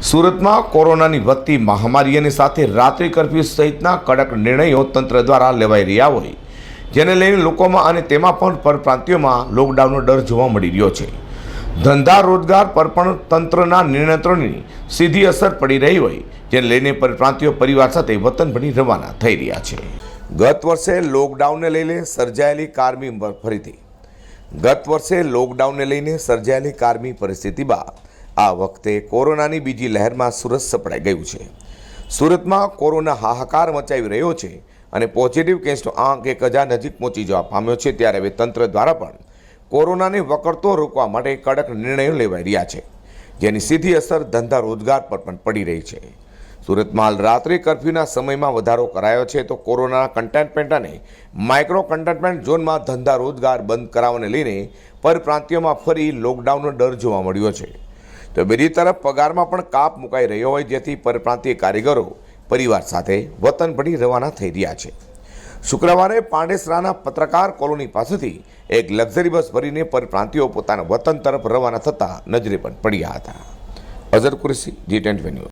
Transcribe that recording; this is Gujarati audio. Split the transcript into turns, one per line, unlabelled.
સુરતમાં કોરોનાની વધતી મહામારીની સાથે રાત્રિ કર્ફ્યુ સહિતના કડક નિર્ણયો તંત્ર દ્વારા લેવાઈ રહ્યા હોય, જેને લઈને લોકોમાં અને તેમાં પણ પરપ્રાંતિયોમાં લોકડાઉનનો ડર જોવા મળી રહ્યો છે. ધંધા રોજગાર પર પણ તંત્રના નિયંત્રણની સીધી અસર પડી રહી હોય, જેને લઈને પરપ્રાંતિયો પરિવાર સાથે વતન ભણી રવાના થઈ રહ્યા છે. ગત વર્ષે લોકડાઉનને લઈને સર્જાયેલી કારમી ફરીથી. ગત વર્ષે લોકડાઉનને લઈને સર્જાયેલી કારમી પરિસ્થિતિ બાદ આ વખતે કોરોનાની બીજી લહેરમાં સુરત સપડાઈ ગયું છે. સુરતમાં કોરોના હાહાકાર મચાવી રહ્યો છે અને પોઝિટિવ કેસનો આંક એક હજાર નજીક પહોંચી જવા પામ્યો છે ત્યારે હવે તંત્ર દ્વારા પણ કોરોનાને વકરતો રોકવા માટે કડક નિર્ણયો લેવાઈ રહ્યા છે, જેની સીધી અસર ધંધા રોજગાર પર પણ પડી રહી છે. સુરતમાં હાલ રાત્રિ કર્ફ્યુના સમયમાં વધારો કરાયો છે તો કોરોના કન્ટેનમેન્ટ અને માઇક્રો કન્ટેનમેન્ટ ઝોનમાં ધંધા રોજગાર બંધ કરાવવાને લઈને પરપ્રાંતિયોમાં ફરી લોકડાઉનનો ડર જોવા મળ્યો છે. તો બીજી તરફ પગારમાં પણ કાપ મુકાઈ રહ્યો હોય જેથી પરપ્રાંતીય કારીગરો પરિવાર સાથે વતન પડી રવાના થઈ રહ્યા છે. શુક્રવારે પાંડેસરાના પત્રકાર કોલોની પાસેથી એક લક્ઝરી બસ ભરીને પરપ્રાંતિયો પોતાના વતન તરફ રવાના થતા નજરે પણ પડ્યા હતા. Azhar Qureshi, G tent news.